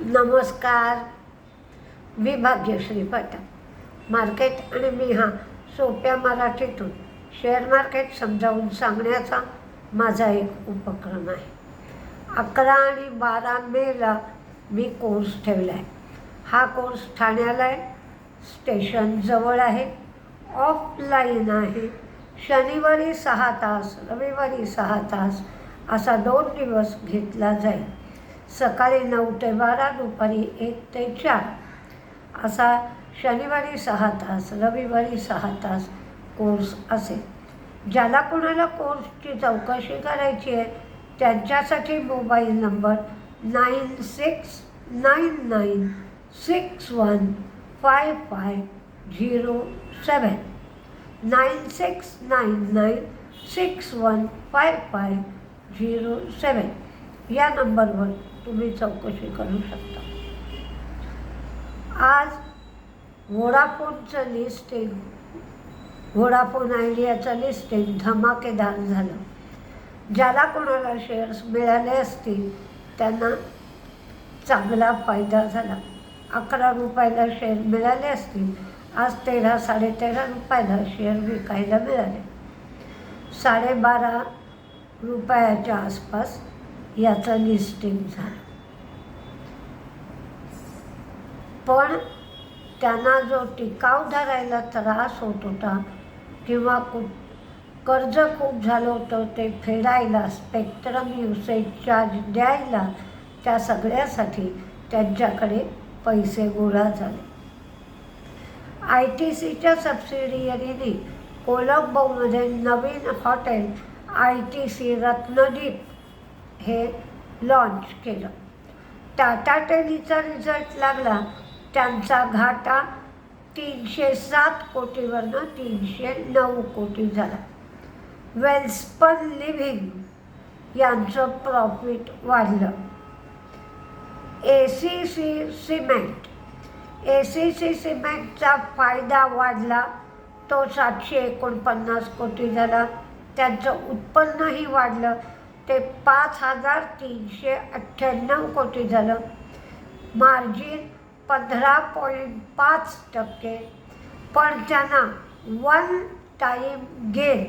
नमस्कार. मी भाग्यश्री पाठक मार्केट आणि मी हा सोप्या मराठीतून शेअर मार्केट समजावून सांगण्याचा माझा एक उपक्रम आहे. अकरा आणि बारा मेला मी कोर्स ठेवला आहे हा कोर्स ठाण्याला आहे स्टेशन जवळ आहे ऑफलाईन आहे. शनिवारी सहा तास रविवारी सहा तास असा दोन दिवस घेतला जाईल. सकाळी नऊ ते बारा दुपारी एक ते चार. असा शनिवारी सहा तास रविवारी सहा तास कोर्स असेल. ज्याला कोणाला कोर्सची चौकशी करायची आहे त्यांच्यासाठी mobile number nine six nine nine six one five five zero seven nine six nine nine six one five five zero seven या नंबरवर तुम्ही चौकशी करू शकता. आज वोडाफोनचं लिस्टिंग व्होडाफोन आयडियाचं लिस्टिंग धमाकेदार झालं. ज्याला कोणाला शेअर्स मिळाले असतील त्यांना चांगला फायदा झाला. अकरा रुपयाला शेअर मिळाले असतील आज तेरा साडेतेरा रुपयाला शेअर विकायला मिळाले. साडेबारा रुपयाच्या आसपास याचं लिस्टिंग झालं. पण त्यांना जो टिकाव धरायला त्रास होत होता किंवा कु कर्ज खूप झालं होतं ते फेडायला स्पेक्ट्रम युसेज चार्ज द्यायला त्या सगळ्यासाठी त्यांच्याकडे पैसे गोळा झाले. आय टी सीच्या सबसिडियरीने कोलंबोमध्ये नवीन hotel I T C Ratnadeep हे लॉन्च केलं. टाटा टेलीचा रिझल्ट लागला. त्यांचा घाटा तीनशे सात कोटीवरनं तीनशे नऊ कोटी झाला. वेल्स्पन लिव्हिंग यांचं प्रॉफिट वाढलं. A C C cement A C C सिमेंटचा फायदा वाढला. तो सातशे एकोणपन्नास कोटी झाला. त्यांचं उत्पन्नही वाढलं. ते पाच हजार तीनशे अठ्ठ्याण्णव कोटी झालं. मार्जिन पंधरा पॉईंट पाच टक्के. पण त्यांना वन टाईम गेन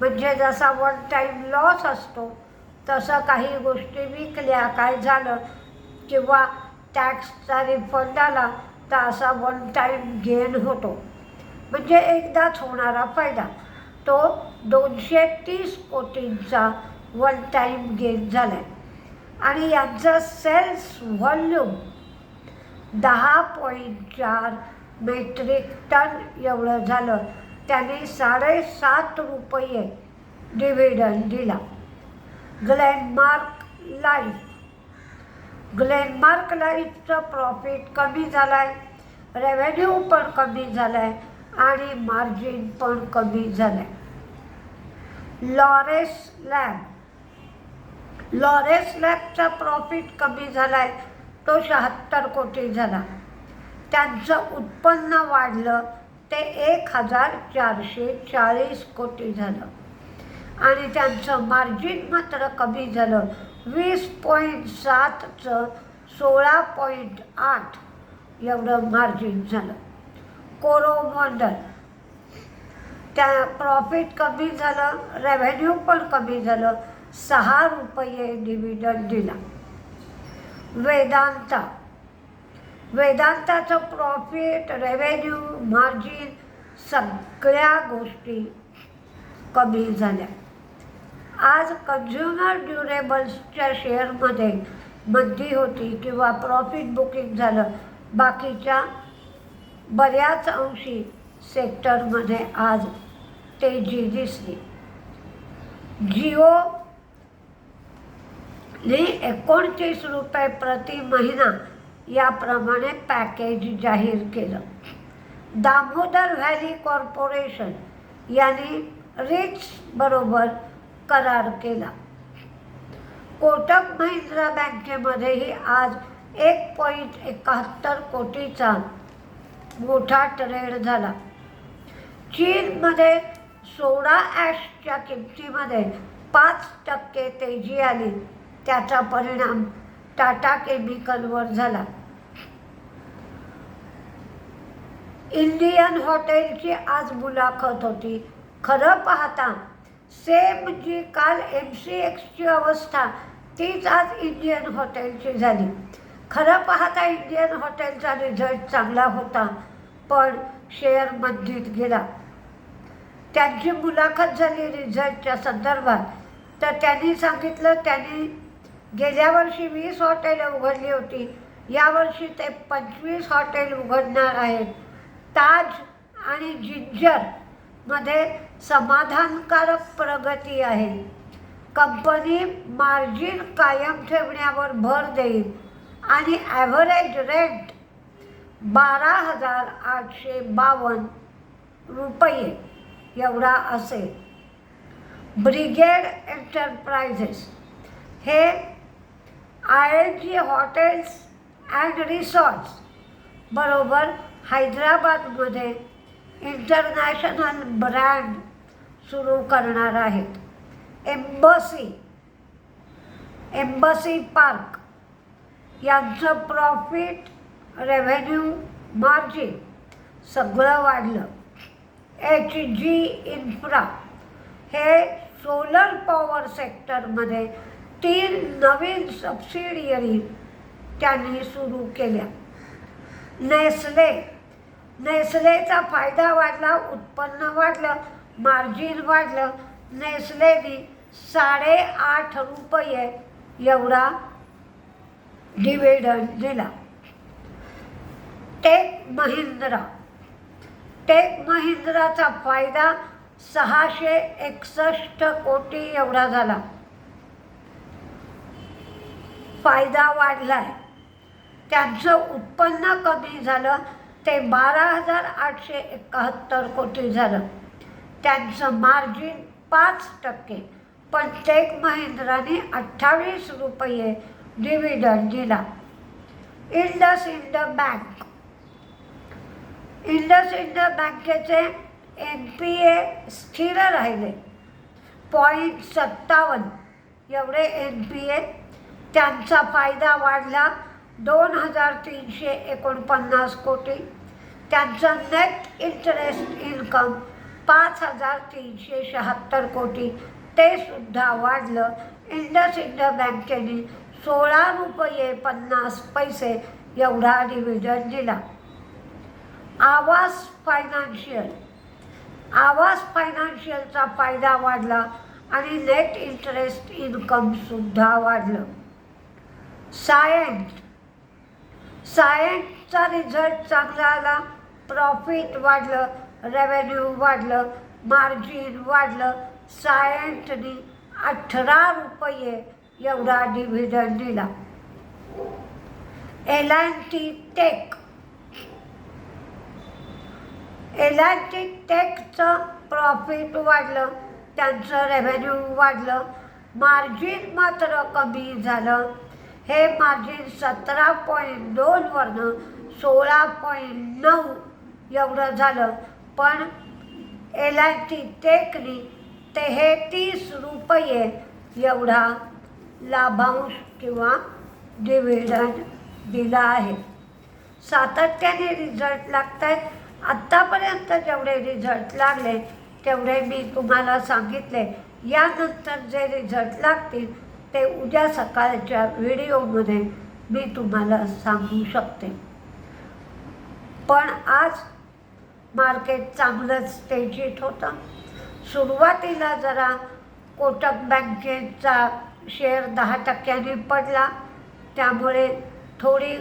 म्हणजे जसा वन टाईम लॉस असतो तसं काही गोष्टी विकल्या काय झालं किंवा टॅक्सचा रिफंड आला तर असा वन टाईम गेन होतो. म्हणजे एकदाच होणारा फायदा. तो दोनशे तीस कोटींचा वन टाईम गेन झाला आहे आणि यांचं सेल्स व्हॉल्यूम दहा पॉईंट चार मेट्रिक टन एवढं झालं. त्याने साडेसात रुपये डिव्हिडंड दिला. ग्लेनमार्क लाईफ ग्लेनमार्क लाईफचं प्रॉफिट कमी झालं आहे रेव्हेन्यू पण कमी झालं आहे आणि मार्जिन पण कमी झालं आहे लॉरेस लॅब लॉरेस लॅबचा प्रॉफिट कमी झाला आहे तो शहात्तर कोटी झाला. त्यांचं उत्पन्न वाढलं ते एक हजार चारशे चाळीस कोटी झालं. आणि त्यांचं मार्जिन मात्र कमी झालं. वीस पॉईंट सातचं सोळा पॉईंट आठ एवढं मार्जिन झालं. कोरोमंडल. त्या प्रॉफिट कमी झालं रेव्हेन्यू पण कमी झालं. सहा रुपये डिव्हिडंड दिला. वेदांता. वेदांताचं प्रॉफिट रेव्हेन्यू मार्जिन सगळ्या गोष्टी कमी झाल्या. आज कन्झ्युमर ड्युरेबल्सच्या शेअरमध्ये मंदी होती किंवा प्रॉफिट बुकिंग झालं. बाकीच्या बऱ्याच अंशी सेक्टरमध्ये आज तेजी दिसली. जिओ ने एकोणतीस रुपये प्रति महिना याप्रमाणे पॅकेज जाहीर केलं. दामोदर व्हॅली कॉर्पोरेशन यांनी रिट्स बरोबर करार केला. कोटक महिंद्रा बँकेमध्येही आज एक पॉईंट एकाहत्तर कोटीचा मोठा ट्रेड झाला. चीनमध्ये सोडा ॲशच्या किमतीमध्ये पाच टक्के तेजी आली. त्याचा परिणाम टाटा केमिकलवर झाला. इंडियन हॉटेलची आज मुलाखत होती. खरं पाहता सेम जी काल एम सी एक्सची अवस्था तीच आज इंडियन हॉटेलची झाली. खरं पाहता इंडियन हॉटेलचा रिझल्ट चांगला होता पण शेअर मंदीत गेला. त्यांची मुलाखत झाली रिझल्टच्या संदर्भात. तर त्यांनी सांगितलं त्यांनी गेल्या वर्षी वीस हॉटेलं उघडली होती. यावर्षी ते पंचवीस हॉटेल उघडणार आहेत. ताज आणि जिंजरमध्ये समाधानकारक प्रगती आहे. कंपनी मार्जिन कायम ठेवण्यावर भर देईल आणि ॲव्हरेज रेंट बारा हजार आठशे बावन्न रुपये एवढा असेल. ब्रिगेड एंटरप्राइजेस हे I L G hotels and resorts बरोबर हैदराबादमध्ये इंटरनॅशनल ब्रँड सुरू करणार आहेत. एम्बसी एम्बसी पार्क यांचं प्रॉफिट रेव्हेन्यू मार्जिन सगळं वाढलं. एच जी इन्फ्रा हे सोलर पॉवर सेक्टरमध्ये तीन नवीन सबसिडियरी त्यांनी सुरू केल्या. नेस्ले नेस्लेचा फायदा वाढला उत्पन्न वाढलं मार्जिन वाढलं. नेस्लेने साडेआठ रुपये एवढा डिव्हिडंड दिला. टेक महिंद्रा टेक महिंद्राचा फायदा सहाशे एकसष्ट कोटी एवढा झाला. फायदा वाढला आहे त्यांचं उत्पन्न कमी झालं ते बारा हजार आठशे एकाहत्तर कोटी झालं. त्यांचं मार्जिन पाच टक्के पण टेक महिंद्राने अठ्ठावीस रुपये डिव्हिडंड दिला. IndusInd bank. इंडस इंड बँकेचे एन पी ए स्थिर राहिले. पॉईंट सत्तावन्न. एवढे एन पी ए त्यांचा फायदा वाढला दोन हजार तीनशे एकोणपन्नास कोटी. त्यांचं नेट इंटरेस्ट इन्कम पाच हजार तीनशे शहात्तर कोटी. ते सुद्धा वाढलं. इंडस इंड बँकेने सोळा रुपये पन्नास पैसे एवढा डिव्हिजन दिला. आवास फायनान्शियल आवास फायनान्शियलचा फायदा वाढला आणि नेट इंटरेस्ट इन्कमसुद्धा वाढलं. सायन्स सायन्सचा रिझल्ट चांगला आला. प्रॉफिट वाढलं. रेव्हेन्यू वाढलं. मार्जिन वाढलं. सायन्सने अठरा रुपये एवढा डिव्हिडन दिला. L and T tech L and T टेकचं profit वाढलं. त्यांचं रेव्हेन्यू वाढलं. मार्जिन मात्र कमी झालं. हे मागील सतरा पॉईंट दोनवरनं सोळा पॉईंट नऊ एवढं झालं. पण एल आय टी टेकनी तेहेतीस रुपये एवढा लाभांश किंवा डिव्हिडंड दिला आहे. सातत्याने रिझल्ट लागत आहेत आत्तापर्यंत जेवढे रिझल्ट लागले तेवढे मी तुम्हाला सांगितले. यानंतर जे रिझल्ट लागतील ते उद्या सकाळच्या व्हिडिओमध्ये मी तुम्हाला सांगू शकते. पण आज मार्केट चांगलंच तेजीत होतं. सुरुवातीला जरा कोटक बँकेचा शेअर दहा टक्क्यांनी पडला. त्यामुळे थोडी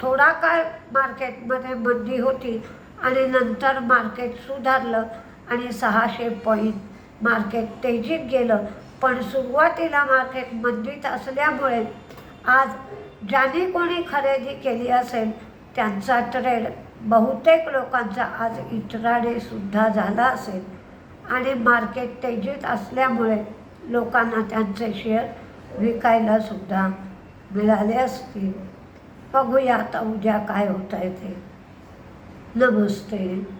थोडा काळ मार्केटमध्ये मंदी होती आणि नंतर मार्केट सुधारलं आणि सहाशे पॉईंट मार्केट तेजीत गेलं. पण सुरुवातीला मार्केट मंदीत असल्यामुळे आज ज्याने कोणी खरेदी केली असेल त्यांचा ट्रेड बहुतेक लोकांचा आज इतराडेसुद्धा झाला असेल. आणि मार्केट तेजीत असल्यामुळे लोकांना त्यांचे शेअर विकायला सुद्धा मिळाले असतील. बघूया आता उद्या काय होत आहे ते. नमस्ते.